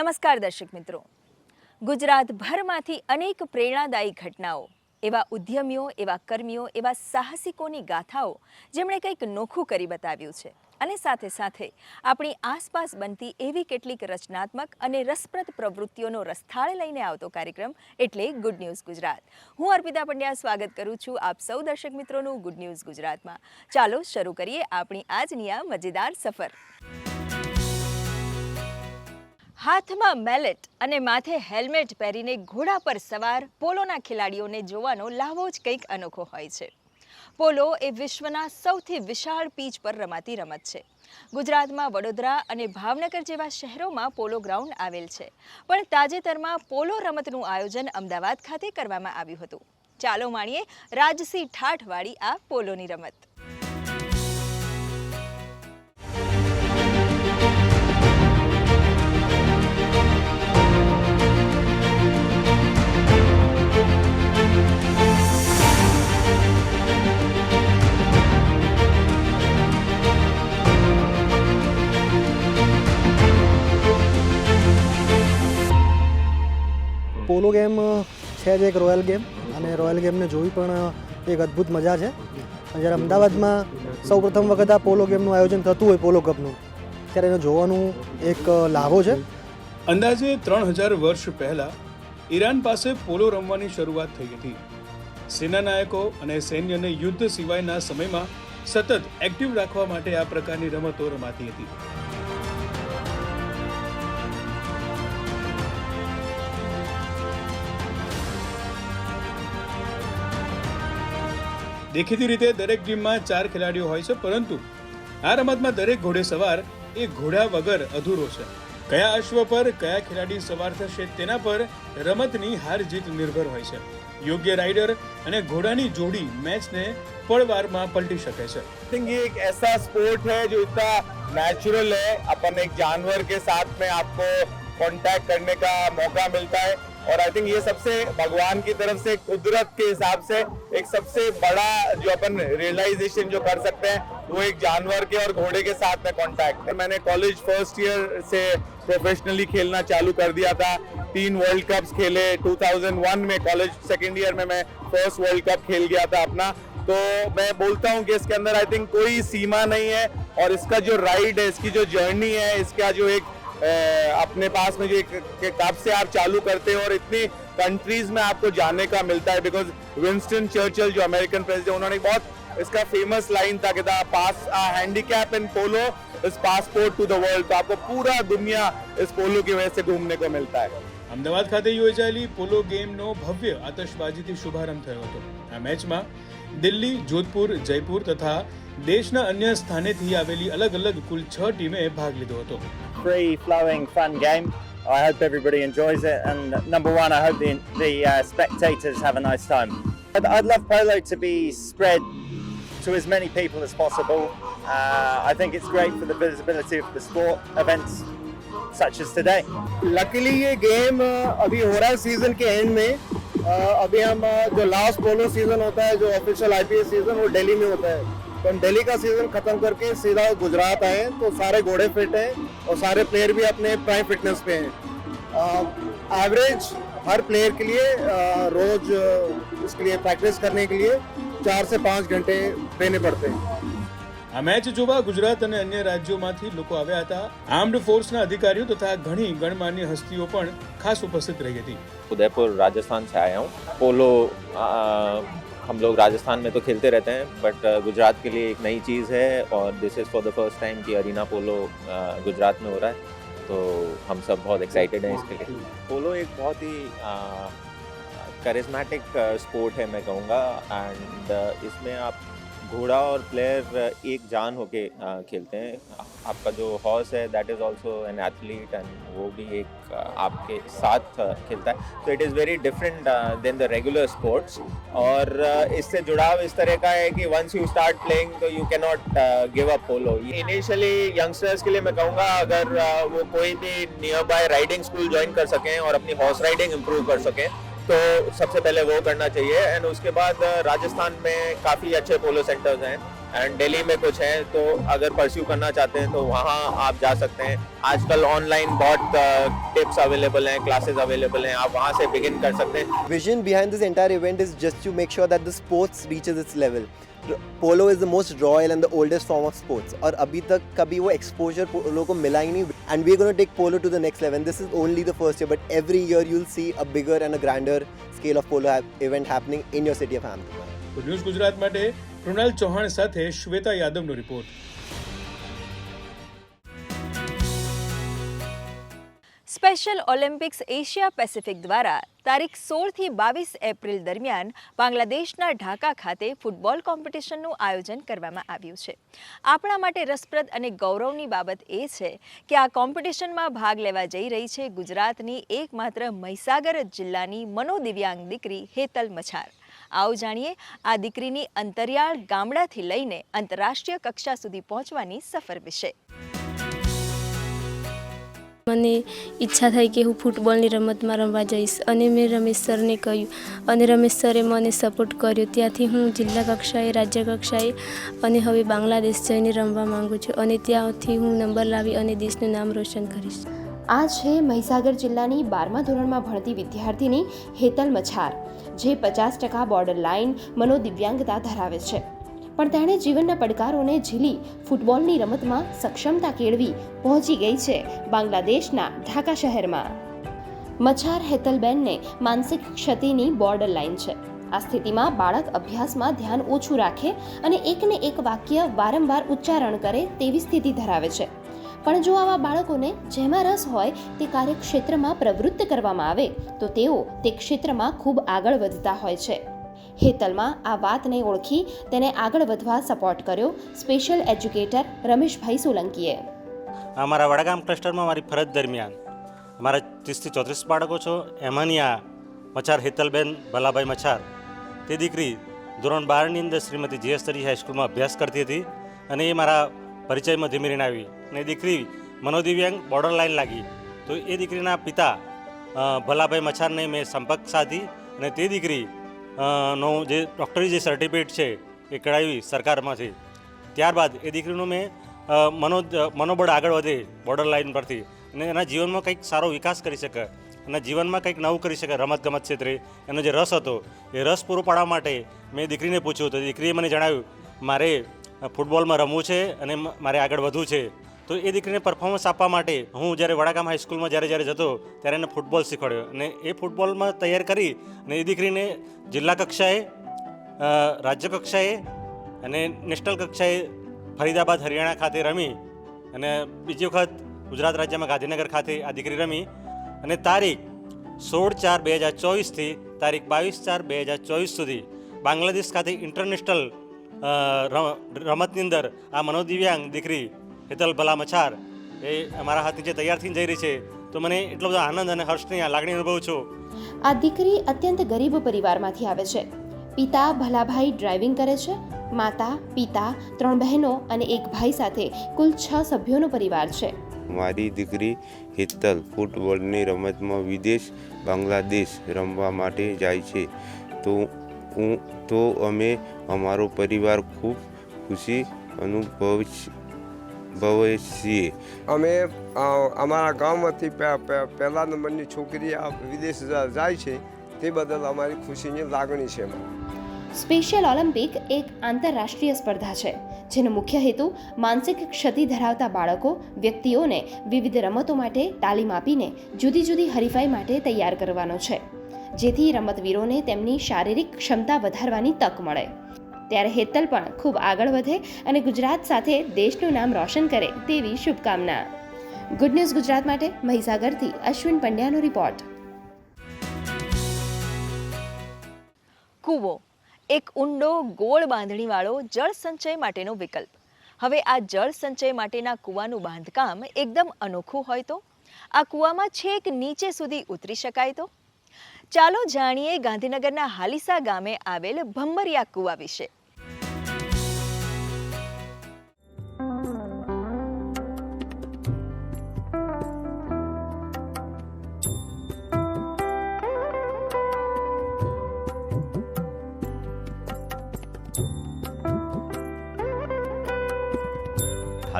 નમસ્કાર દર્શક મિત્રો. ગુજરાતભરમાંથી અનેક પ્રેરણાદાયી ઘટનાઓ, એવા ઉદ્યમીઓ, એવા કર્મીઓ, એવા સાહસિકોની ગાથાઓ જેમણે કંઈક નોખું કરી બતાવ્યું છે. અને સાથે સાથે આપણી આસપાસ બનતી એવી કેટલીક રચનાત્મક અને રસપ્રદ પ્રવૃત્તિઓનો રસ્થાળ લઈને આવતો કાર્યક્રમ એટલે ગુડ ન્યૂઝ ગુજરાત. હું અર્પિતા પંડ્યા સ્વાગત કરું છું આપ સૌ દર્શક મિત્રોનું ગુડ ન્યૂઝ ગુજરાતમાં. ચાલો શરૂ કરીએ આપણી આજની આ મજેદાર સફર. હાથમાં મેલેટ અને માથે હેલ્મેટ પહેરીને ઘોડા પર સવાર પોલોના ખેલાડીઓને જોવાનો લાવો જ કંઈક અનોખો હોય છે. પોલો એ વિશ્વના સૌથી વિશાળ પીચ પર રમાતી રમત છે. ગુજરાતમાં વડોદરા અને ભાવનગર જેવા શહેરોમાં પોલો ગ્રાઉન્ડ આવેલ છે. પણ તાજેતરમાં પોલો રમતનું આયોજન અમદાવાદ ખાતે કરવામાં આવ્યું હતું. ચાલો માણીએ રાજસિંહ ઠાઠવાળી આ પોલોની રમત. પોલો ગેમ છે જ એક રોયલ ગેમ અને રોયલ ગેમને જોવી પણ એક અદ્ભુત મજા છે. જ્યારે અમદાવાદમાં સૌ પ્રથમ વખત આ પોલો ગેમનું આયોજન થતું હોય, પોલો કપનું, ત્યારે એને જોવાનું એક લાભો છે. અંદાજે ત્રણ હજાર વર્ષ પહેલા ઈરાન પાસે પોલો રમવાની શરૂઆત થઈ હતી. સેનાનાયકો અને સૈન્યને યુદ્ધ સિવાયના સમયમાં સતત એક્ટિવ રાખવા માટે આ પ્રકારની રમતો રમાતી હતી. દેખીતી રીતે દરેક ટીમમાં ચાર ખેલાડીઓ હોય છે પરંતુ આ રમતમાં દરેક ઘોડે સવાર એ ઘોડા વગર અધૂરો છે કયા અશ્વ પર કયા ખેલાડી સવાર થશે તેના પર રમતની હાર જીત નિર્ભર હોય છે યોગ્ય રાઇડર અને ઘોડાની જોડી મેચને પળવારમાં પલટી શકે છે थिंक ये एक ऐसा स्पोर्ट है जो इतना नेचुरल है अपन एक जानवर के साथ में आपको कांटेक्ट करने का मौका मिलता है और आई थिंक ये सबसे भगवान की तरफ़ से, कुदरत के हिसाब से एक सबसे बड़ा जो अपन रियलाइजेशन जो कर सकते हैं, वो एक जानवर के और घोड़े के साथ में कांटेक्ट है। मैंने कॉलेज फ़र्स्ट ईयर से प्रोफेशनली खेलना चालू कर दिया था। तीन वर्ल्ड कप्स खेले 2001 में कॉलेज सेकेंड ईयर में मैं फ़र्स्ट वर्ल्ड कप खेल गया था अपना। तो मैं बोलता हूँ कि इसके अंदर आई थिंक कोई सीमा नहीं है और इसका जो राइड है, इसकी जो जर्नी है, इसका जो एक अपने पास में जो एक कि कब से आप चालू करते हैं और इतनी कंट्रीज में आपको जाने का मिलता है बिकॉज विंस्टन चर्चिल जो अमेरिकन प्रेसिडेंट उन्होंने एक बहुत इसका फेमस लाइन था कि pass handicap in polo is passport to the world तो आपको पूरा दुनिया इस पोलो की वजह से घूमने को मिलता है અમદાવાદ ખાતે યોજાયેલી પોલો ગેમનો ભવ્ય આતશબાજીથી શુભારંભ થયો હતો આ મેચમાં દિલ્હી જોધપુર જયપુર તથા દેશના અન્ય સ્થાનેથી આવેલી અલગ અલગ કુલ છ ટીમે ભાગ લીધો હતો free flowing fun game. I hope everybody enjoys it. And number one, I hope the, the uh, spectators have a nice time. I'd, I'd love polo to be spread to as many people as possible. Uh, I think it's great for the visibility of the sport events such as today. Luckily ये game अभी हो रहा है season के and में अ, अभी हम अ, जो लास्ट पोलो सीजन होता है जो ऑफिशियल आईपीएस सीजन वो दिल्ली में होता है तो हम दिल्ली का सीजन खत्म करके सीधा गुजरात आए हैं, तो सारे घोड़े फिट हैं और सारे प्लेयर भी अपने प्राइम फिटनेस पे हैं एवरेज हर प्लेयर के लिए अ, रोज अ, इसके लिए प्रैक्टिस करने के लिए चार से पाँच घंटे देने पड़ते हैं આ મેચ જોવા ગુજરાત અને અન્ય રાજ્યોમાંથી લોકો આવ્યા હતા આર્મ્ડ ફોર્સના અધિકારીઓ તથા ઘણી ગણમાન્ય હસ્તીઓ પણ ખાસ ઉપસ્થિત રહી હતી उदयपुर राजस्थान से आया हूँ पोलो आ, हम लोग राजस्थान में तो खेलते रहते हैं बट गुजरात के लिए एक नई चीज़ है और this is for the first time कि अरीना पोलो गुजरात में हो रहा है तो हम सब बहुत एक्साइटेड हैं इसके लिए। पोलो एक बहुत ही करिस्मेटिक स्पोर्ट है मैं कहूँगा एंड इसमें आप घोड़ा और प्लेयर एक जान होके आ, खेलते हैं। आपका जो हॉर्स है that is also an athlete and वो भी एक आपके साथ खेलता है। तो it is very different than the regular sports और इससे जुड़ाव इस तरह का है कि वंस यू स्टार्ट प्लेइंग तो you can not give up polo initially youngsters के लिए मैं कहूँगा अगर वो कोई भी nearby riding school join कर सकें और अपनी हॉर्स राइडिंग इम्प्रूव कर सकें तो सबसे पहले वो करना चाहिए। एंड उसके बाद राजस्थान में काफ़ी अच्छे पोलो सेंटर्स हैं। एंड दिल्ली में कुछ हैं तो अगर परस्यू करना चाहते हैं तो वहाँ आप जा सकते हैं। आजकल ऑनलाइन बहुत टिप्स अवेलेबल हैं क्लासेस अवेलेबल हैं। आप वहाँ से बिगिन कर सकते हैं। Vision behind this entire event is just to make sure that the sports reaches its level. R- Polo is the most royal and the oldest form of sports और अभी तक कभी वो exposure पोलो को मिला ही नहीं and we're going to take polo to the next level. This is only the first year but every year you'll see a bigger and a grander scale of polo ha- event happening in your city of Ahmedabad. તો news Gujarat માટે કૃણાલ ચૌહાણ સાથે Shweta યાદવનો report special Olympics Asia Pacific દ્વારા તારીખ સોળથી બાવીસ April દરમિયાન બાંગ્લાદેશના ઢાકા ખાતે football કોમ્પિટિશનનું આયોજન કરવામાં આવ્યું છે. આપણા માટે રસપ્રદ અને ગૌરવની બાબત એ છે કે આ કોમ્પિટિશનમાં ભાગ લેવા જઈ રહી છે ગુજરાતની એકમાત્ર મહીસાગર જિલ્લાની મનોદિવ્યાંગ દીકરી હેતલ મછાર. આવો જાણીએ, આ દીકરીની અંતરિયાળ ગામડાથી લઈને આંતરરાષ્ટ્રીય કક્ષા સુધી પહોંચવાની સફર વિશે. મને ઈચ્છા થઈ કે હું ફૂટબોલની રમતમાં રમવા જઈશ. અને મેં રમેશ સરને કહ્યું. અને રમેશ સરે મને સપોર્ટ કર્યો. ત્યાંથી હું જિલ્લા કક્ષાએ, રાજ્ય કક્ષાએ અને હવે બાંગ્લાદેશ જઈને રમવા માંગુ છું. અને ત્યાંથી હું નંબર લાવી અને દેશનું નામ રોશન કરીશ. આ છે મહીસાગર જિલ્લાની બારમા ધોરણમાં ભણતી વિદ્યાર્થીની હેતલ મછાર, જે પચાસ ટકા બોર્ડર લાઇન મનોદિવ્યાંગતા ધરાવે છે. પણ તેણે જીવનના પડકારોને ઝીલી ફૂટબોલની રમતમાં સક્ષમતા કેળવી પહોંચી ગઈ છે બાંગ્લાદેશના ઢાકા શહેરમાં. મછાર હેતલબેનને માનસિક ક્ષતિની બોર્ડર લાઇન છે. આ સ્થિતિમાં બાળક અભ્યાસમાં ધ્યાન ઓછું રાખે અને એકને એક વાક્ય વારંવાર ઉચ્ચારણ કરે તેવી સ્થિતિ ધરાવે છે. પણ જો આવા બાળકોને જેમાં રસ હોય તે કાર્યક્ષેત્રમાં પ્રવૃત્ત કરવામાં આવે, તો તેઓ તે ક્ષેત્રમાં ખૂબ આગળ વધતા હોય છે. હેતલમાં આ વાતને ઓળખી તેને આગળ વધવા સપોર્ટ કર્યો સ્પેશિયલ એજ્યુકેટર રમેશભાઈ સોલંકીએ. અમારા વડાગામ ક્લસ્ટરમાં મારી ફરજ દરમિયાન અમારા ત્રીસથી ચોત્રીસ બાળકો છો. એમાંની આ મચાર હેતલબેન ભલાભાઈ મચાર, તે દીકરી ધોરણ બારની અંદર શ્રીમતી જીએસ તરી હાઈસ્કૂલમાં અભ્યાસ કરતી હતી અને એ મારા પરિચયમાં ધીમે રહીને આવી. અને દીકરી મનોદિવ્યાંગ બોર્ડર લાઈન લાગી. તો એ દીકરીના પિતા ભલાભાઈ મચારને મેં સંપર્ક સાધી અને તે દીકરી નો જે ડૉક્ટરી જે સર્ટિફિકેટ છે એ કઢાવી સરકારમાંથી. ત્યારબાદ એ દીકરીનું મેં મનો મનોબળ આગળ વધે બોર્ડર લાઇન પરથી. અને એના જીવનમાં કંઈક સારો વિકાસ કરી શકે. અને જીવનમાં કંઈક નવું કરી શકે રમતગમત ક્ષેત્રે. એનો જે રસ હતો, એ રસ પૂરો પાડવા માટે મેં દીકરીને પૂછ્યું. તો દીકરીએ મને જણાવ્યું, મારે ફૂટબોલમાં રમવું છે અને મારે આગળ વધવું છે. તો એ દીકરીને પરફોર્મન્સ આપવા માટે હું જ્યારે વડાગામ હાઈસ્કૂલમાં જ્યારે જ્યારે જતો ત્યારે એને ફૂટબોલ શીખવાડ્યો. અને એ ફૂટબોલમાં તૈયાર કરી અને એ દીકરીને જિલ્લા કક્ષાએ રાજ્ય કક્ષાએ અને નેશનલ કક્ષાએ ફરીદાબાદ, હરિયાણા ખાતે રમી અને બીજી વખત ગુજરાત રાજ્યમાં ગાંધીનગર ખાતે આ દીકરી રમી. અને તારીખ સોળ ચાર બે હજાર ચોવીસથી તારીખ બાવીસ ચાર બે હજાર ચોવીસ સુધી બાંગ્લાદેશ ખાતે ઇન્ટરનેશનલ રમ- રમતની અંદર આ મનોદિવ્યાંગ દીકરી હેતલ ભલા મછાર. એ અમારા હાથ નીચે તૈયાર થઈને જઈ રહી છે તો મને એટલો બધો આનંદ અને હર્ષની આ લાગણી અનુભવું છું. આ દીકરી અત્યંત ગરીબ પરિવારમાંથી આવે છે. પિતા ભલાભાઈ ડ્રાઇવિંગ કરે છે માતા પિતા ત્રણ બહેનો અને એક ભાઈ સાથે કુલ છ સભ્યોનો પરિવાર છે. મારી દીકરી હિત્તલ ફૂટબોલની રમતમાં વિદેશ બાંગ્લાદેશ રમવા માટે જાય છે. તો હું તો અમે અમારો પરિવાર ખૂબ ખુશી અનુભવ ભવે છીએ અમે અમારા ગામમાંથી પહેલા નંબરની છોકરી આ વિદેશ જાય છે તે બદલ અમારી ખુશીની લાગણી છે સ્પેશિયલ ઓલિમ્પિક એક આંતરરાષ્ટ્રીય સ્પર્ધા છે જેનો મુખ્ય હેતુ માનસિક ક્ષતિ ધરાવતા બાળકો વ્યક્તિઓને વિવિધ રમતો માટે તાલીમ આપીને જુદી જુદી હરીફાઈ માટે તૈયાર કરવાનો છે. જેથી રમતવીરોને તેમની શારીરિક ક્ષમતા વધારવાની તક મળે. ત્યારે હેતલ પણ ખૂબ આગળ વધે અને ગુજરાત સાથે દેશનું નામ રોશન કરે તેવી શુભકામના. ગુડ ન્યૂઝ ગુજરાત માટે, મહીસાગરથી અશ્વિન પંડ્યાનો રિપોર્ટ કૂવો, એક ઊંડો ગોળ બાંધણીવાળો જળ સંચય માટેનો વિકલ્પ. હવે આ જળ સંચય માટેના કૂવાનું બાંધકામ એકદમ અનોખું હોય તો? આ કૂવામાં છેક નીચે સુધી ઉતરી શકાય તો? ચાલો જાણીએ ગાંધીનગરના હાલીસા ગામે આવેલ ભંબરિયા કૂવા વિશે.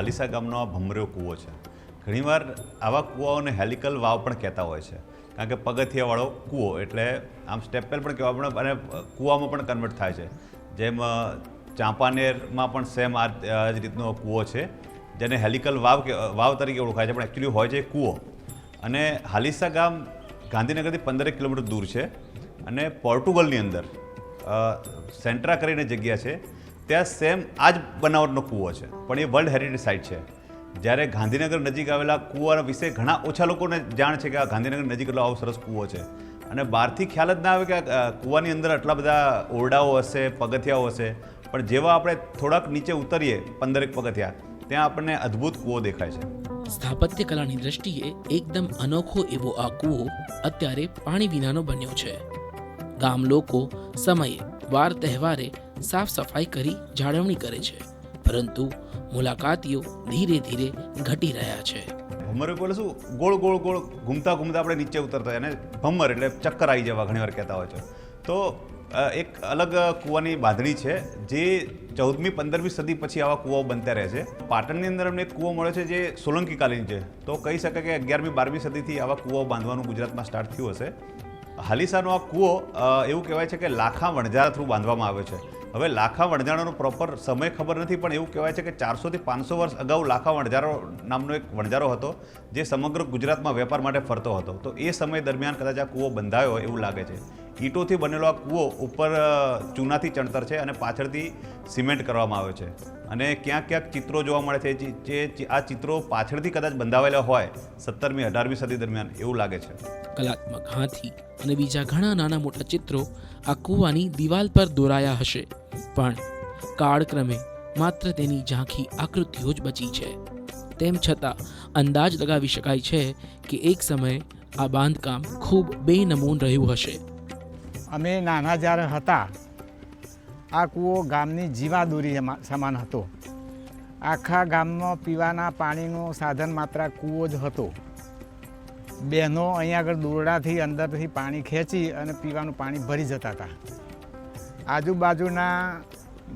હાલીસા ગામનો આ ભમર્યો કૂવો છે. ઘણીવાર આવા કૂવાઓને હેલિકલ વાવ પણ કહેતા હોય છે. કારણ કે પગથિયાવાળો કૂવો એટલે આમ સ્ટેપેલ પણ કહેવા પણ અને કૂવામાં પણ કન્વર્ટ થાય છે. જેમ ચાંપાનેરમાં પણ સેમ આ જ રીતનો કૂવો છે, જેને હેલિકલ વાવ વાવ તરીકે ઓળખાય છે, પણ એકચ્યુઅલી હોય છે કૂવો. અને હાલીસા ગામ ગાંધીનગરથી પંદરેક કિલોમીટર દૂર છે અને પોર્ટુગલની અંદર સેન્ટ્રા કરીને જગ્યા છે. ત્યાં સેમ આ જ બનાવટનો કૂવો છે, પણ એ વર્લ્ડ હેરિટેજ સાઇટ છે. જ્યારે ગાંધીનગર નજીક આવેલા કૂવાના વિશે ઘણા ઓછા લોકોને જાણ છે કે આ ગાંધીનગર નજીક આવો સરસ કૂવો છે. અને બહારથી ખ્યાલ જ ના આવે કે કૂવાની અંદર આટલા બધા ઓરડાઓ હશે, પગથિયાઓ હશે, પણ જેવા આપણે થોડાક નીચે ઉતરીએ, પંદરેક પગથિયા, ત્યાં આપણને અદ્ભુત કૂવો દેખાય છે. સ્થાપત્ય કલાની દ્રષ્ટિએ એકદમ અનોખો એવો આ કૂવો અત્યારે પાણી વિનાનો બન્યો છે. ગામ લોકો સમયે, વાર તહેવારે સાફ સફાઈ કરી જાળવણી કરે છે. પરંતુ મુલાકાતીઓ ધીરે ધીરે ઘટી રહ્યા છે. ભમર એટલે શું? ગોળ ગોળ ગોળ ઘૂમતા ઘૂમતા આપણે નીચે ઉતરતા અને ભમર એટલે ચક્કર આવી જવા ઘણીવાર કહેતા હોય છે. તો એક અલગ કૂવાની બાંધણી છે જે ચૌદમી પંદરમી સદી પછી આવા કૂવાઓ બનતા રહે છે. પાટણની અંદર અમને એક કૂવો મળ્યો છે જે સોલંકી કાલીન છે. તો કહી શકાય કે અગિયારમી બારમી સદીથી આવા કૂવાઓ બાંધવાનું ગુજરાતમાં સ્ટાર્ટ થયું હશે. હાલીસાનો આ કૂવો એવું કહેવાય છે કે લાખા વણઝારા થ્રુ બાંધવામાં આવ્યો છે. હવે લાખા વણઝારાનો પ્રોપર સમય ખબર નથી, પણ એવું કહેવાય છે કે ચારસોથી પાંચસો વર્ષ અગાઉ લાખા વણઝારો નામનો એક વણઝારો હતો, જે સમગ્ર ગુજરાતમાં વેપાર માટે ફરતો હતો. તો એ સમય દરમિયાન કદાચ આ કૂવો બંધાયો એવું લાગે છે. ઈંટોથી બનેલો આ કૂવો ઉપર ચૂનાથી ચણતર છે અને પાછળથી સિમેન્ટ કરવામાં આવ્યો છે. અને ક્યાંક ક્યાંક ચિત્રો જોવા મળે છે જે આ ચિત્રો પાછળથી કદાચ બંધાવેલા હોય સત્તરમી, અઢારમી સદી દરમિયાન એવું લાગે છે. કલાત્મક હાથી અને બીજા ઘણા નાના મોટા ચિત્રો આ કૂવાની દિવાલ પર દોરાયા હશે. પણ કાળક્રમે માત્ર તેની ઝાંખી આકૃતિઓ જ બચી છે. તેમ છતાં અંદાજ લગાવી શકાય છે કે એક સમયે આ બાંધકામ ખૂબ બેનમૂન રહ્યું હશે. અમે નાના જ્યારે હતા, આ કૂવો ગામની જીવાદોરી દોરી સમાન હતો. આખા ગામમાં પીવાના પાણીનું સાધન માત્ર કૂવો જ હતો. બહેનો અહીંયા આગળ દોરડાથી અંદરથી પાણી ખેંચી અને પીવાનું પાણી ભરી જતા હતા. આજુબાજુના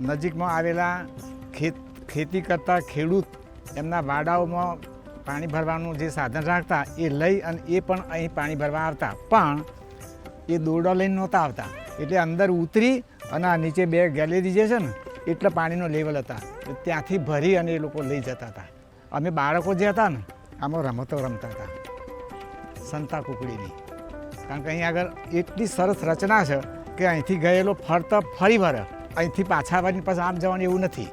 નજીકમાં આવેલા ખેત, ખેતી કરતા ખેડૂત એમના વાડાઓમાં પાણી ભરવાનું જે સાધન રાખતા એ લઈ અને એ પણ અહીં પાણી ભરવા આવતા. પણ એ દોરડો લઈને નહોતા આવતા. એટલે અંદર ઉતરી અને આ નીચે બે ગેલેરી જે છે ને, એટલા પાણીનો લેવલ હતા. ત્યાંથી ભરી અને એ લોકો લઈ જતા હતા. અમે બાળકો જે હતા ને, આમાં રમતો રમતા હતા. સંતા કુકડીની. કારણ કે અહીં આગળ એટલી સરસ રચના છે કે અહીંથી ગયેલો ફરતા ફરી વળે અહીંથી પાછા આવવાની પાછા આમ જવાનું એવું નથી.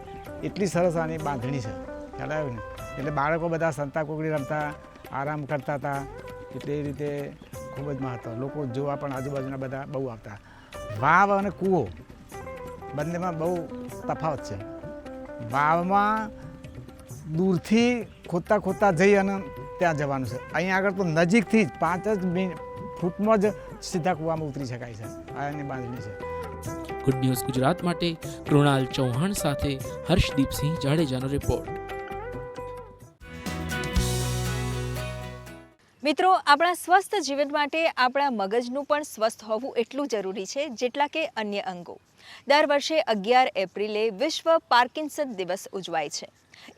એટલી સરસ આની બાંધણી છે. ખ્યાલ આવ્યો ને? એટલે બાળકો બધા સંતા કુકડી રમતા, આરામ કરતા હતા. એટલે એ રીતે ખૂબ જ મહત્વ લોકો જોવા પણ આજુબાજુના બધા બહુ આવતા. વાવ અને કૂવો બંનેમાં બહુ તફાવત છે. વાવમાં દૂરથી ખોદતા ખોદતા જઈ અને ત્યાં જવાનું છે. અહીંયા આગળ તો નજીકથી જ પાંચ જ ફૂટમાં જ સીધા કૂવામાં ઉતરી શકાય છે. આ બાંધણી છે. ગુડ ન્યૂઝ ગુજરાત માટે કૃણાલ ચૌહાણ સાથે હર્ષદીપસિંહ જાડેજાનો રિપોર્ટ મિત્રો, આપણા સ્વસ્થ જીવન માટે આપણા મગજનું પણ સ્વસ્થ હોવું એટલું જરૂરી છે, જેટલા કે અન્ય અંગો. દર વર્ષે અગિયાર એપ્રિલે વિશ્વ પાર્કિન્સન દિવસ ઉજવાય છે.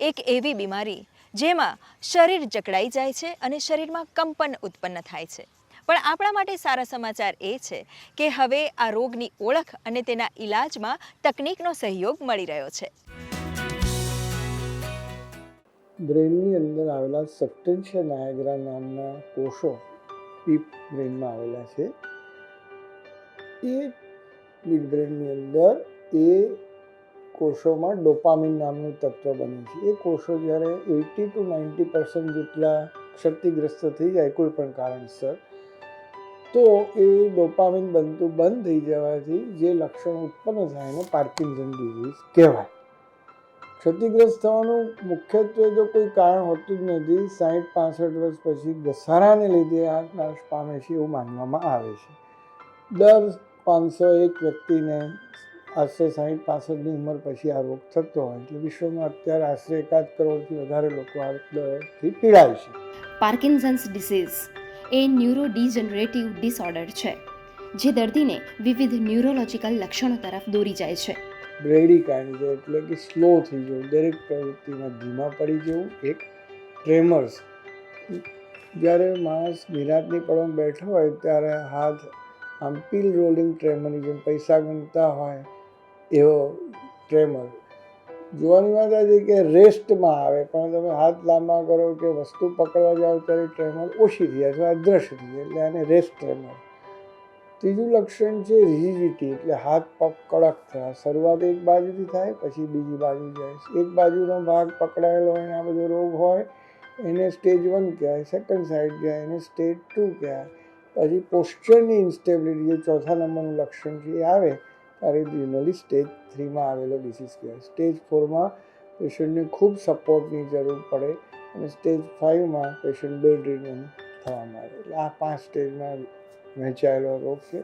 એક એવી બીમારી જેમાં શરીર જકડાઈ જાય છે અને શરીરમાં કંપન ઉત્પન્ન થાય છે. પણ આપણા માટે સારા સમાચાર એ છે કે હવે આ રોગની ઓળખ અને તેના ઈલાજમાં તકનિકનો સહયોગ મળી રહ્યો છે. બ્રેનની અંદર આવેલા સબસ્ટેન્શિયા નાયગ્રા નામના કોષો પીપ બ્રેનમાં આવેલા છે. એ પીપ બ્રેનની અંદર એ કોષોમાં ડોપામિન નામનું તત્વ બને છે. એ કોષો જ્યારે એટી ટુ નાઇન્ટી પર્સન્ટ જેટલા ક્ષતિગ્રસ્ત થઈ જાય કોઈ પણ કારણસર, તો એ ડોપામિન બનતું બંધ થઈ જવાથી જે લક્ષણો ઉત્પન્ન થાય એને પાર્કિન્સન ડિઝીઝ કહેવાય. ક્ષતિગ્રસ્ત થવાનું મુખ્યત્વે તો કોઈ કારણ હોતું જ નથી. સાઠ પાસઠ વર્ષ પછી ઘસારાને લીધે આ નાશ પામે છે એવું માનવામાં આવે છે. દર પાંચસો એક વ્યક્તિને આશરે સાઠ પાસઠની ઉંમર પછી આ રોગ થતો હોય એટલે વિશ્વમાં અત્યારે આશરે એકાદ કરોડથી વધારે લોકો આ દરથી પીડાય છે. પાર્કિન્સન્સ ડિસીઝ એ ન્યુરો ડિજનરેટિવ ડિસઓર્ડર છે, જે દર્દીને વિવિધ ન્યુરોલોજિકલ લક્ષણો તરફ દોરી જાય છે. બ્રેડિકાઇન્ડ છે એટલે કે સ્લો થઈ જવું. દરેક પ્રવૃત્તિમાં ધીમા પડી જવું એક ટ્રેમર્સ જ્યારે માણસ નિરાંતની પળમાં બેઠો હોય ત્યારે હાથ આમ પીલ રોલિંગ ટ્રેમરની જેમ પૈસા ગણતા હોય એવો ટ્રેમર જોવાની વાત આ છે કે રેસ્ટમાં આવે, પણ તમે હાથ લાંબા કરો કે વસ્તુ પકડવા જાઓ ત્યારે ટ્રેમર ઓછી થઈ જાય અથવા અદ્રશ્ય થઈ જાય, એટલે આને રેસ્ટ ટ્રેમર ત્રીજું લક્ષણ છે રિજિડિટી, એટલે હાથ પગ કડક થયા. શરૂઆત એક બાજુથી થાય, પછી બીજી બાજુ જાય એક બાજુનો ભાગ પકડાયેલો હોય આ બધો રોગ હોય, એને સ્ટેજ વન કહેવાય સેકન્ડ સાઈડ કહેવાય, એને સ્ટેજ ટુ કહેવાય. પછી પોસ્ચરની ઇન્સ્ટેબિલિટી જે ચોથા નંબરનું લક્ષણ છે, એ આવે, ત્યારે જનરલી સ્ટેજ થ્રીમાં આવેલો ડિસીઝ કહેવાય. સ્ટેજ ફોરમાં પેશન્ટને ખૂબ સપોર્ટની જરૂર પડે અને સ્ટેજ ફાઇવમાં પેશન્ટ બેડ રિડન થવામાં આવે. એટલે આ પાંચ સ્ટેજમાં વહેંચાયેલો રોગ છે.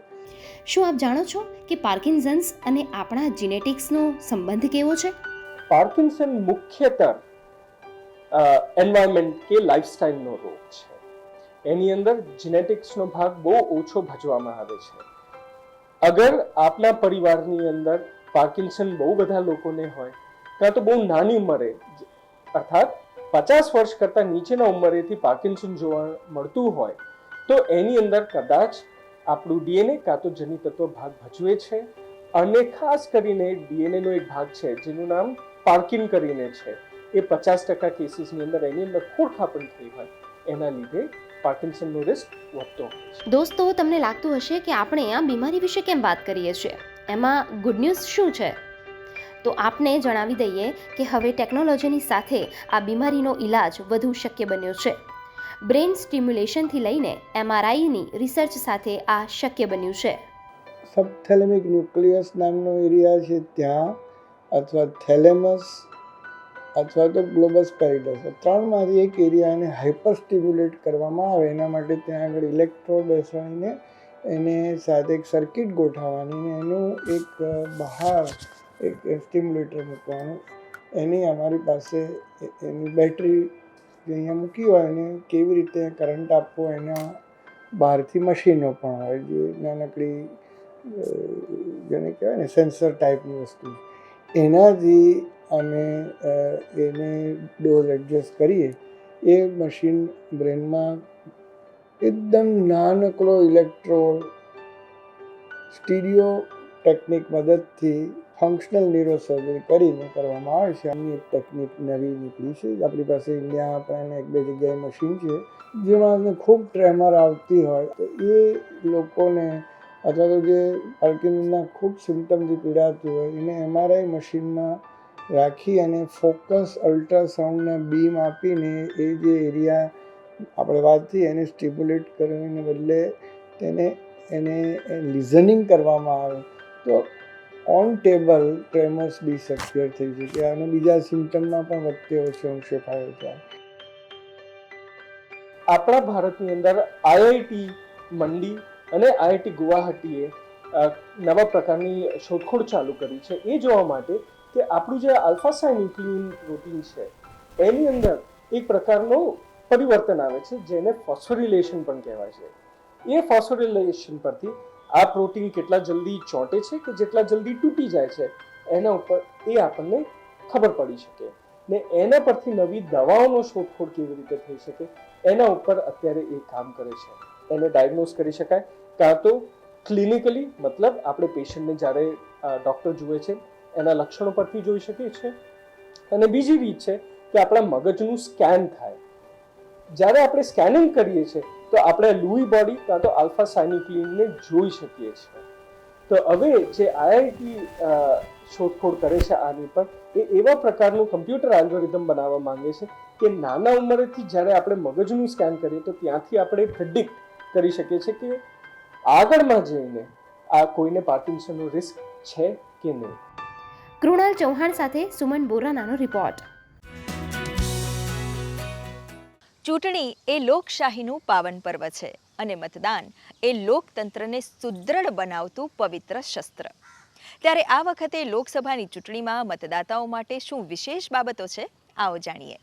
શું આપ જાણો છો કે પાર્કિન્સન્સ અને આપણા જીનેટિક્સનો સંબંધ કેવો છે? પાર્કિન્સન મુખ્યતઃ એન્વાયરમેન્ટ કે લાઇફસ્ટાઇલનો રોગ છે. એની અંદર જીનેટિક્સનો ભાગ બહુ ઓછો ભજવામાં આવે છે. અગર આપના પરિવારની અંદર પાર્કિન્સન બહુ બધા લોકોને હોય કાં તો બહુ નાની ઉંમરે અર્થાત પચાસ વર્ષ કરતાં નીચેના ઉંમરેથી પાર્કિન્સન જોવા મળતું હોય તો એની અંદર કદાચ આપણું ડીએનએ કાં તો જનિત તત્વ ભાગ ભજવે છે અને ખાસ કરીને ડીએનએનો એક ભાગ છે, જેનું નામ પાર્કિન કરીને છે. એ પચાસ ટકા કેસીસની અંદર એની અંદર ખોડખાપણ થઈ હોય, એના લીધે પાર્કિન્સનનો રિસ્ક વધતો હોય દોસ્તો, તમને લાગતું હશે કે આપણે આ બીમારી વિશે કેમ વાત કરીએ છીએ? એમાં ગુડ ન્યૂઝ શું છે? તો આપને જણાવી દઈએ કે હવે ટેકનોલોજીની સાથે આ બીમારીનો ઈલાજ વધુ શક્ય બન્યો છે. બ્રેન સ્ટિમ્યુલેશનથી લઈને એમઆરઆઈની રિસર્ચ સાથે આ શક્ય બન્યું છે. સબથેલેમિક ન્યુક્લિયસ નામનો એરિયા છે ત્યાં, અથવા થેલેમસ, અથવા તો ગ્લોબસ પેરિડસ. ત્રણમાંથી એક એરિયાને હાઇપર સ્ટિમ્યુલેટ કરવામાં આવે, એના માટે ત્યાં આગળ ઇલેક્ટ્રોડ બેસાડીને એને સાથે એક સર્કિટ ગોઠવવાની ને એનું એક બહાર એક સ્ટિમ્યુલેટર મૂકવાનું. એની અમારી પાસે એની બેટરી જે અહીંયા મૂકી હોય એને કેવી રીતે કરંટ આપવો એના બહારથી મશીનો પણ હોય, જે નાનકડી જેને કહેવાય ને સેન્સર ટાઈપની વસ્તુ. એનાથી અમે એને ડોઝ એડજસ્ટ કરીએ, એ મશીન બ્રેનમાં એકદમ નાનકડો ઇલેક્ટ્રો સ્ટીરિયો ટેકનિક મદદથી ફંક્શનલ ન્યુરોસર્જરી કરીને કરવામાં આવે છે. આની એક ટેકનિક નવી નીકળી છે. આપણી પાસે ઇન્ડિયામાં પણ એને એક બે જગ્યાએ મશીન છે, જેમાં ખૂબ ટ્રેમર આવતી હોય. તો એ લોકોને અથવા તો જે પાર્કિંગના ખૂબ સિમ્ટમથી પીડાતું હોય, એને એમઆરઆઈ મશીનમાં રાખી અને ફોકસ અલ્ટ્રાસાઉન્ડના બીમ આપીને એ જે એરિયા આપણે વાત એને સ્ટિમ્યુલેટ કરીને બદલે તેને, એને લિઝનિંગ કરવામાં આવે. તો ઓન ટેબલ ટ્રેમર્સ ડિસઅપિયર થઈ શકે અને બીજા સિમ્ટમમાં પણ વધતે ઓછે અંશે ફાયો થાય આપણા ભારતની અંદર આઈઆઈટી મંડી અને આઈઆઈટી ગુવાહાટીએ નવા પ્રકારની શોધખોળ ચાલુ કરી છે. એ જોવા માટે કે આપણું જે આલ્ફા સાયન્યુક્લિન પ્રોટીન છે, એની અંદર એક પ્રકારનું પરિવર્તન આવે છે, જેને ફોસ્ફોરિલેશન પણ કહેવાય છે. એ ફોસ્ફોરિલેશન પરથી આ પ્રોટીન કેટલા જલ્દી ચોંટે છે કે જેટલા જલ્દી તૂટી જાય છે? એના ઉપર એ આપણને ખબર પડી શકે. ને એના પરથી નવી દવાઓનો શોધખોળ કેવી રીતે થઈ શકે? એના ઉપર અત્યારે એ કામ કરે છે. એને ડાયગ્નોઝ કરી શકાય. કાં તો ક્લિનિકલી મતલબ આપણે પેશન્ટને જ્યારે ડૉક્ટર જુએ છે, એના લક્ષણો પરથી જોઈ શકીએ છીએ. અને બીજી રીત છે કે આપણા મગજનું સ્કેન થાય. જ્યારે આપણે સ્કેનિંગ કરીએ છીએ તો આપણે લુઈ બોડી કાં તો આલ્ફા સાયનિક્લિનને જોઈ શકીએ છીએ. તો હવે જે આઈઆઈટી શોધખોળ કરે છે આની પર, એ એવા પ્રકારનું કમ્પ્યુટર એલ્ગોરિધમ બનાવવા માંગે છે કે નાના ઉંમરેથી જ્યારે આપણે મગજનું સ્કેન કરીએ તો ત્યાંથી આપણે પ્રિડિક્ટ કરી શકીએ છીએ કે આગળમાં જઈને આ કોઈને પાર્કિન્સનનો રિસ્ક છે કે નહીં. કૃણાલ ચૌહાણ સાથે સુમન બોરાનાનો રિપોર્ટ ચૂંટણી એ લોકશાહીનું પાવન પર્વ છે અને મતદાન એ લોકતંત્રને સુદૃઢ બનાવતું પવિત્ર શસ્ત્ર. ત્યારે આ વખતે લોકસભાની ચૂંટણીમાં મતદાતાઓ માટે શું વિશેષ બાબતો છે, આવો જાણીએ.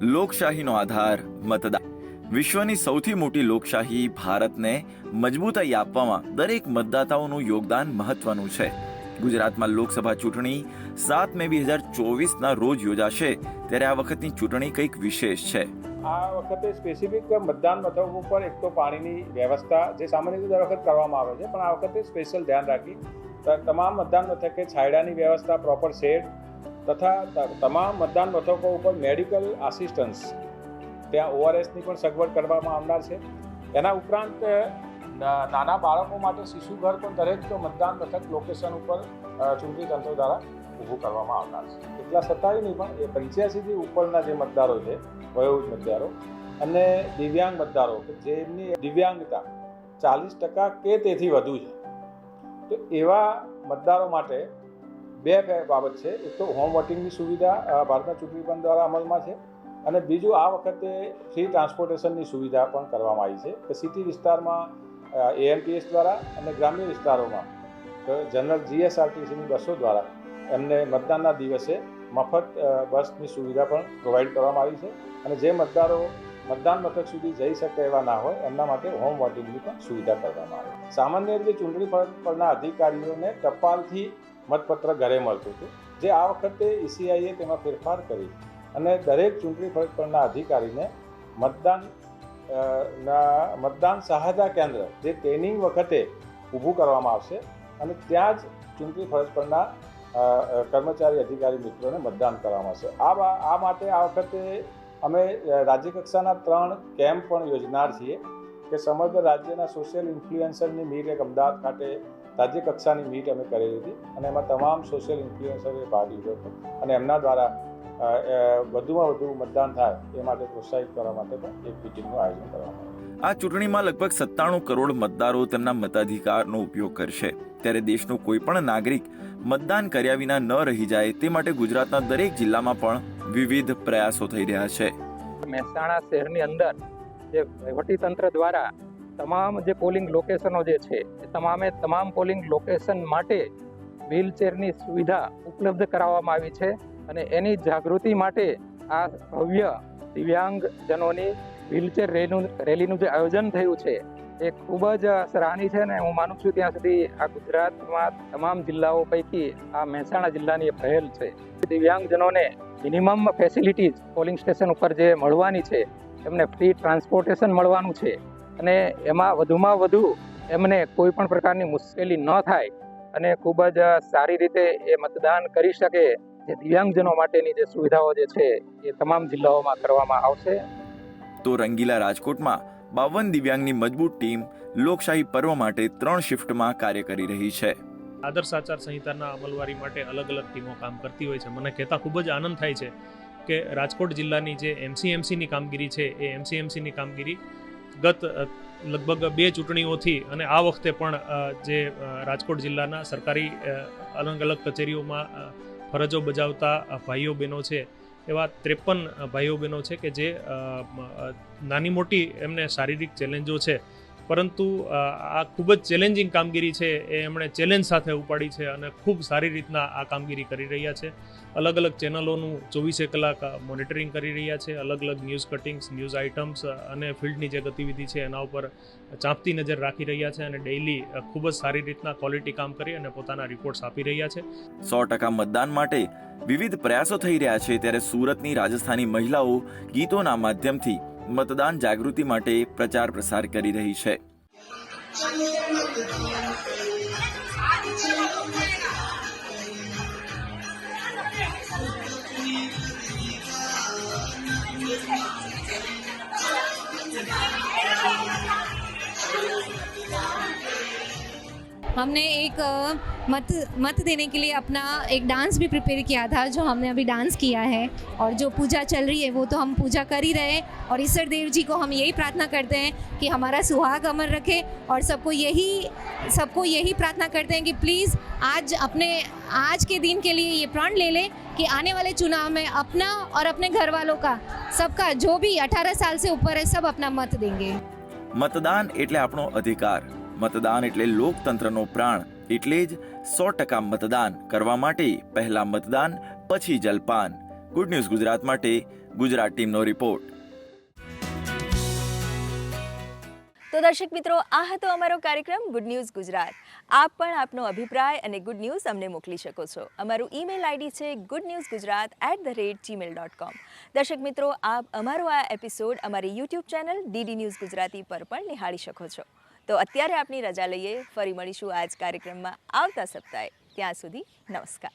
લોકશાહીનો આધાર મતદાન. વિશ્વની સૌથી મોટી લોકશાહી ભારતને મજબૂતાઈ આપવામાં દરેક મતદાતાઓનું યોગદાન મહત્વનું છે. ગુજરાતમાં લોકસભા ચૂંટણી સાત મે બે હજાર ચોવીસના રોજ યોજાશે. ત્યારે આ વખતની ચૂંટણી કંઈક વિશેષ છે. આ વખતે સ્પેસિફિક મતદાન મથક ઉપર એક તો પાણીની વ્યવસ્થા જે સામાન્ય રીતે દર વખત કરવામાં આવે છે, પણ આ વખતે સ્પેશિયલ ધ્યાન રાખી તમામ મતદાન મથકે છાયડાની વ્યવસ્થા પ્રોપર શેડ તથા તમામ મતદાન મથકો ઉપર મેડિકલ આસિસ્ટન્સ ત્યાં ઓઆરએસની પણ સગવડ કરવામાં આવનાર છે. એના ઉપરાંત નાના બાળકો માટે શિશુ ઘર પણ દરેક મતદાન મથક લોકેશન ઉપર ચૂંટણી તંત્ર દ્વારા ઊભું કરવામાં આવનાર છે. એટલા સત્તાવી નહીં પણ એ પંચ્યાસીથી ઉપરના જે મતદારો છે, વયોવૃદ્ધ મતદારો અને દિવ્યાંગ મતદારો, કે જેમની દિવ્યાંગતા ચાલીસ ટકા કે તેથી વધુ છે, તો એવા મતદારો માટે બે બાબત છે. એક તો હોમ વોટિંગની સુવિધા ભારતના ચૂંટણી પંચ દ્વારા અમલમાં છે અને બીજું આ વખતે ફ્રી ટ્રાન્સપોર્ટેશનની સુવિધા પણ કરવામાં આવી છે. કે સિટી વિસ્તારમાં એએમટીએસ દ્વારા અને ગ્રામ્ય વિસ્તારોમાં. જનરલ જીએસઆરટીસીની બસો દ્વારા એમને મતદાનના દિવસે મફત બસની સુવિધા પણ પ્રોવાઈડ કરવામાં આવી છે અને જે મતદારો મતદાન મથક સુધી જઈ શકે એવા ના હોય, એમના માટે હોમ વોટિંગની પણ સુવિધા કરવામાં આવે સામાન્ય રીતે ચૂંટણી પર- પરના અધિકારીઓને ટપાલથી મતપત્ર ઘરે મળતું હતું. જે આ વખતે ઈસીઆઈએ તેમાં ફેરફાર કરી અને દરેક ચૂંટણી પરના અધિકારીને મતદાન ના, મતદાન સહાયતા કેન્દ્ર જે ટ્રેનિંગ વખતે ઊભું કરવામાં આવશે અને ત્યાં જ ચૂંટણી ફરજ પરના કર્મચારી, અધિકારી મિત્રોને મતદાન કરવામાં આવશે. આ આ માટે આ વખતે અમે રાજ્યકક્ષાના ત્રણ કેમ્પ પણ યોજનાર છીએ કે સમગ્ર રાજ્યના સોશિયલ ઇન્ફ્લુએન્સરની મીટ એક અમદાવાદ ખાતે રાજ્ય કક્ષાની મીટ અમે કરેલી હતી અને એમાં તમામ સોશિયલ ઇન્ફ્લુએન્સરોએ ભાગ લીધો હતો. અને એમના દ્વારા વધુમાં વધુ મતદાન થાય એ માટે પ્રોત્સાહિત કરવા માટે પણ એક મિટિંગનું આયોજન કરવામાં આ ચૂંટણીમાં લગભગ સત્તાણું કરોડ મતદારો તેમના મતાધિકારનો ઉપયોગ કરશે. ત્યારે દેશનો કોઈ પણ નાગરિક મતદાન કર્યા વિના ન રહી જાય તે માટે ગુજરાતના દરેક જિલ્લામાં પણ વિવિધ પ્રયાસો થઈ રહ્યા છે. મહેસાણા શહેરની અંદર જે વહીવટીતંત્ર દ્વારા તમામ જે પોલિંગ લોકેશનો જે છે એ તમામે તમામ પોલિંગ લોકેશન માટે વ્હીલચેરની સુવિધા ઉપલબ્ધ કરાવવામાં આવી છે. અને એની જાગૃતિ માટે આ ભવ્ય દિવ્યાંગજનોની વ્હીલચેર રેલીનું રેલીનું જે આયોજન થયું છે, એ ખૂબ જ સરાહની છે ને હું માનું છું ત્યાં સુધી આ ગુજરાતમાં તમામ જિલ્લાઓ પૈકી આ મહેસાણા જિલ્લાની પહેલ છે. દિવ્યાંગજનોને મિનિમમ ફેસિલિટીઝ પોલિંગ સ્ટેશન ઉપર જે મળવાની છે, એમને ફ્રી ટ્રાન્સપોર્ટેશન મળવાનું છે અને એમાં વધુમાં વધુ એમને કોઈ પણ પ્રકારની મુશ્કેલી ન થાય અને ખૂબ જ સારી રીતે એ મતદાન કરી શકે જે દિવ્યાંગજનો માટેની જે સુવિધાઓ જે છે એ તમામ જિલ્લાઓમાં કરવામાં આવશે. તો રંગીલા રાજકોટમાં બાવન દિવ્યાંગની મજબૂત ટીમ લોકશાહી પર્વ માટે ત્રણ શિફ્ટમાં કાર્ય કરી રહી છે. આદર્શ આચાર સંહિતાના અમલવારી માટે અલગ અલગ ટીમો કામ કરતી હોય છે. મને કહેતા ખૂબ જ આનંદ થાય છે કે રાજકોટ જિલ્લાની જે એમસીએમસીની કામગીરી છે એ એમસીએમસીની કામગીરી ગત લગભગ બે ચૂંટણીઓથી અને આ વખતે પણ જે રાજકોટ જિલ્લાના સરકારી અલગ અલગ કચેરીઓમાં ફરજો બજાવતા ભાઈઓ બહેનો છે, એવા ત્રેપન ભાઈઓ બહેનો છે કે જે નાની મોટી એમને શારીરિક ચેલેન્જો છે. પરંતુ આ ખૂબ જ ચેલેન્જિંગ કામગીરી છે એ એમણે ચેલેન્જ સાથે ઉપાડી છે અને ખૂબ સારી રીતના આ કામગીરી કરી રહ્યા છે. અલગ અલગ ચેનલોનું ચોવીસે કલાક મોનિટરિંગ કરી રહ્યા છે. અલગ અલગ ન્યૂઝ કટિંગ્સ ન્યૂઝ આઇટમ્સ અને ફિલ્ડની જે ગતિવિધિ છે એના ઉપર ચાંપતી નજર રાખી રહ્યા છે અને ડેઇલી ખૂબ જ સારી રીતના ક્વોલિટી કામ કરી અને પોતાના રિપોર્ટ્સ આપી રહ્યા છે. સો ટકા મતદાન માટે વિવિધ પ્રયાસો થઈ રહ્યા છે ત્યારે સુરતની રાજસ્થાની મહિલાઓ ગીતોના માધ્યમથી મતદાન જાગૃતિ માટે પ્રચાર પ્રસાર કરી રહી છે. हमने एक अ, मत मत देने के लिए अपना एक डांस भी प्रिपेयर किया था जो हमने अभी डांस किया है और जो पूजा चल रही है वो तो हम पूजा कर ही रहे हैं और ईश्वर देव जी को हम यही प्रार्थना करते हैं कि हमारा सुहाग अमर रखे और सबको यही सबको यही प्रार्थना करते हैं कि प्लीज़ आज अपने आज के दिन के लिए ये प्रण ले लें कि आने वाले चुनाव में अपना और अपने घर वालों का सबका जो भी 18 साल से ऊपर है सब अपना मत देंगे મતદાન એટલે આપણો અધિકાર મતદાન એટલે લોકતંત્રનો પ્રાણ. એટલે જ સો ટકા મતદાન કરવા માટે પહેલા મતદાન, પછી જલપાન. ગુડ ન્યૂઝ ગુજરાત માટે, ગુજરાત ટીમનો રિપોર્ટ તો દર્શક મિત્રો, આ હતો અમારો કાર્યક્રમ ગુડ ન્યૂઝ ગુજરાત. આપ પણ આપનો અભિપ્રાય અને ગુડ ન્યૂઝ અમને મોકલી શકો છો. અમારું ઈમેલ આઈડી છે good news Gujarat at the rate Gmail dot com દર્શક મિત્રો, આપ અમારો આ એપિસોડ અમારી YouTube channel DD news Gujarati પર પણ નિહાળી શકો છો. તો અત્યારે આપની રજા લઈએ. ફરી મળીશું આજ કાર્યક્રમમાં આવતા સપ્તાહે. ત્યાં સુધી નમસ્કાર.